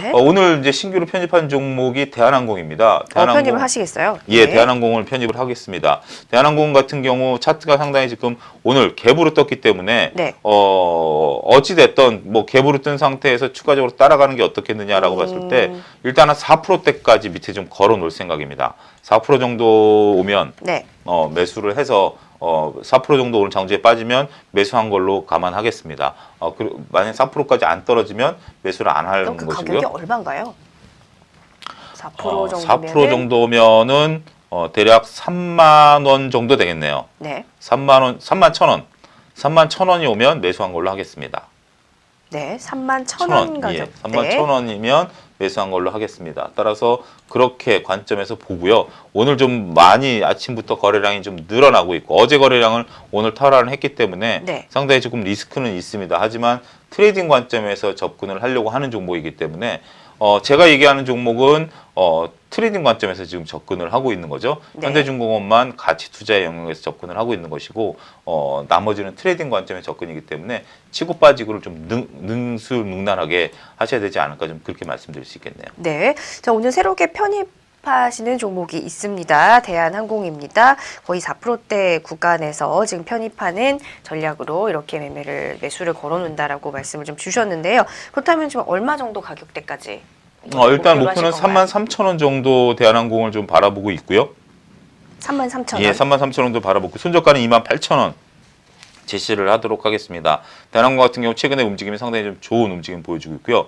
네? 어, 오늘 이제 신규로 편입한 종목이 대한항공입니다. 어, 대한항공 편입을 하시겠어요? 예, 네. 대한항공을 편입을 하겠습니다. 대한항공 같은 경우 차트가 상당히 지금 오늘 갭으로 떴기 때문에 네. 어 어찌 됐던 뭐 갭으로 뜬 상태에서 추가적으로 따라가는 게 어떻겠느냐라고 음. 봤을 때 일단은 4%대까지 밑에 좀 걸어 놓을 생각입니다. 4% 정도 오면 네. 어 매수를 해서 어, 4% 정도 오늘 장주에 빠지면 매수한 걸로 감안하겠습니다. 어, 그, 만약 4%까지 안 떨어지면 매수를 안 하는 그 것이고요. 가격이 얼마인가요? 4% 어, 정도면 4% 정도면은 어, 대략 3만 원 정도 되겠네요. 네. 3만 원, 3만 천 원. 3만 천 원이 오면 매수한 걸로 하겠습니다. 네. 3만 천 1천 원, 원 가격. 예, 3만 네. 천 원이면 매수한 걸로 하겠습니다. 따라서 그렇게 관점에서 보고요. 오늘 좀 많이 아침부터 거래량이 좀 늘어나고 있고 어제 거래량을 오늘 탈환을 했기 때문에 네. 상당히 조금 리스크는 있습니다. 하지만 트레이딩 관점에서 접근을 하려고 하는 종목이기 때문에 어, 제가 얘기하는 종목은 어, 트레이딩 관점에서 지금 접근을 하고 있는 거죠. 네. 현대중공업만 가치 투자의 영역에서 접근을 하고 있는 것이고 어, 나머지는 트레이딩 관점의 접근이기 때문에 치고 빠지고를 좀 능, 능수능란하게 하셔야 되지 않을까 좀 그렇게 말씀드릴 수 있겠네요. 네. 자, 오늘 새롭게 편입 하시는 종목이 있습니다. 대한항공입니다. 거의 4%대 구간에서 지금 편입하는 전략으로 이렇게 매매를 매수를 걸어놓는다라고 말씀을 좀 주셨는데요. 그렇다면 지금 얼마 정도 가격대까지? 어, 일단 목표는 하실 건가요? 3만 3천 원 정도 대한항공을 좀 바라보고 있고요. 3만 3천 원. 예, 3만 3천 원도 바라보고 손저가는 2만 8천 원 제시를 하도록 하겠습니다. 대한항공 같은 경우 최근에 움직임이 상당히 좀 좋은 움직임 보여주고 있고요.